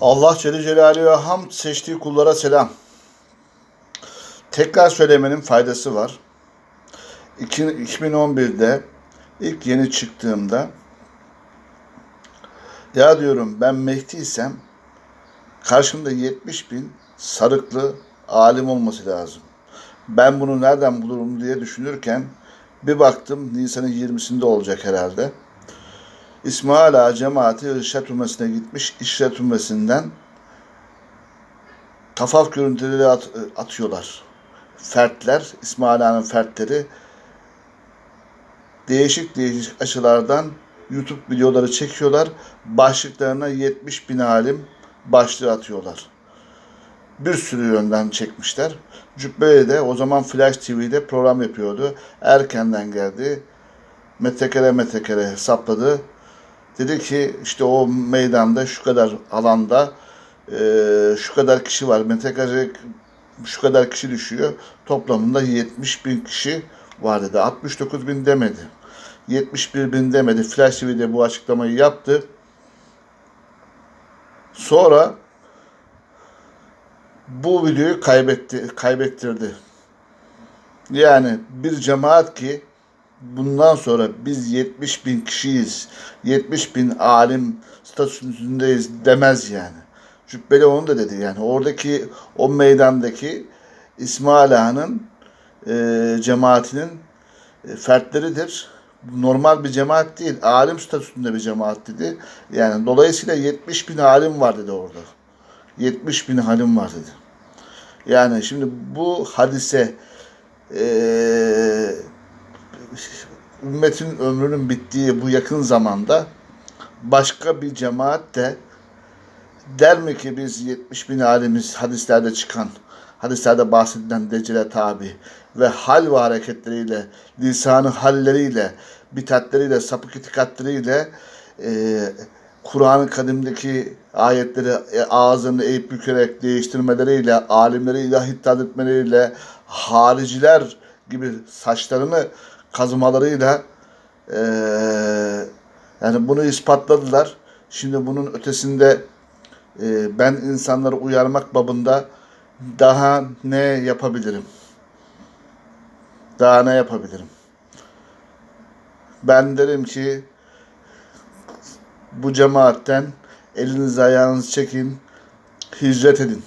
Allah Celle Celaluhu'ya hamd seçtiği kullara selam. Tekrar söylemenin faydası var. İki- 2011'de ilk yeni çıktığımda ya diyorum ben Mehdi'ysem karşımda 70 bin sarıklı alim olması lazım. Ben bunu nereden bulurum diye düşünürken bir baktım Nisan'ın 20'sinde olacak herhalde. İsmail Ağa cemaati İrşad Ümmesi'ne gitmiş. İrşad Ümmesi'nden tafaf görüntüleri at- atıyorlar. Fertler, İsmail Ağa'nın fertleri değişik değişik açılardan YouTube videoları çekiyorlar. Başlıklarına 70 bin alim başlığı atıyorlar. Bir sürü yönden çekmişler. Cübbeli de o zaman Flash TV'de program yapıyordu. Erkenden geldi. Metrekare metrekare hesapladı. Dedi ki işte o meydanda şu kadar alanda eee, şu kadar kişi var. Metrekare şu kadar kişi düşüyor. Toplamında 70 bin kişi var dedi. 69 bin demedi. 71 bin demedi. Flash TV'de bu açıklamayı yaptı. Sonra bu videoyu kaybetti, kaybettirdi. Yani bir cemaat ki bundan sonra biz 70 bin kişiyiz, 70 bin alim statüsündeyiz demez yani. Cübbeli onu da dedi yani. Oradaki o meydandaki İsmail Ağa'nın e, cemaatinin e, fertleridir. Normal bir cemaat değil. Alim statüsünde bir cemaat dedi. Yani dolayısıyla 70 bin alim var dedi orada. 70 bin alim var dedi. Yani şimdi bu hadise eee ümmetin ömrünün bittiği bu yakın zamanda başka bir cemaat de der mi ki biz 70 bin alimiz hadislerde çıkan, hadislerde bahsedilen Deccale tabi ve hal ve hareketleriyle, lisanı halleriyle, bitatleriyle, sapık itikatleriyle eee Kur'an-ı Kadim'deki ayetleri e, ağzını eğip bükerek değiştirmeleriyle, alimleri ilah iddia etmeleriyle, hariciler gibi saçlarını kazımalarıyla eee, yani bunu ispatladılar. Şimdi bunun ötesinde eee, ben insanları uyarmak babında daha ne yapabilirim? Daha ne yapabilirim? Ben derim ki bu cemaatten elinizi ayağınızı çekin, hicret edin.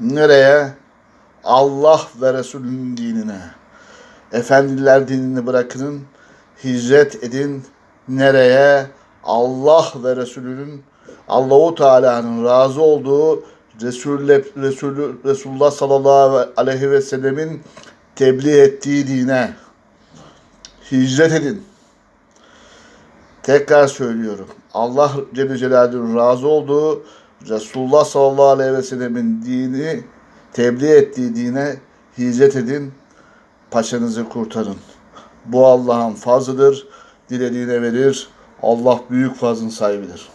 Nereye? Allah ve Resulünün dinine. Efendiler dinini bırakın, hicret edin. Nereye? Allah ve Resulünün Allahu Teala'nın razı olduğu Resulü, Resulü, Resulullah sallallahu aleyhi ve sellemin tebliğ ettiği dine hicret edin. Tekrar söylüyorum. Allah Celle Celaluhu'nun razı olduğu Resulullah sallallahu aleyhi ve sellemin dini tebliğ ettiği dine hicret edin. Paçanızı kurtarın. Bu Allah'ın fazlıdır. Dilediğine verir. Allah büyük fazlın sahibidir.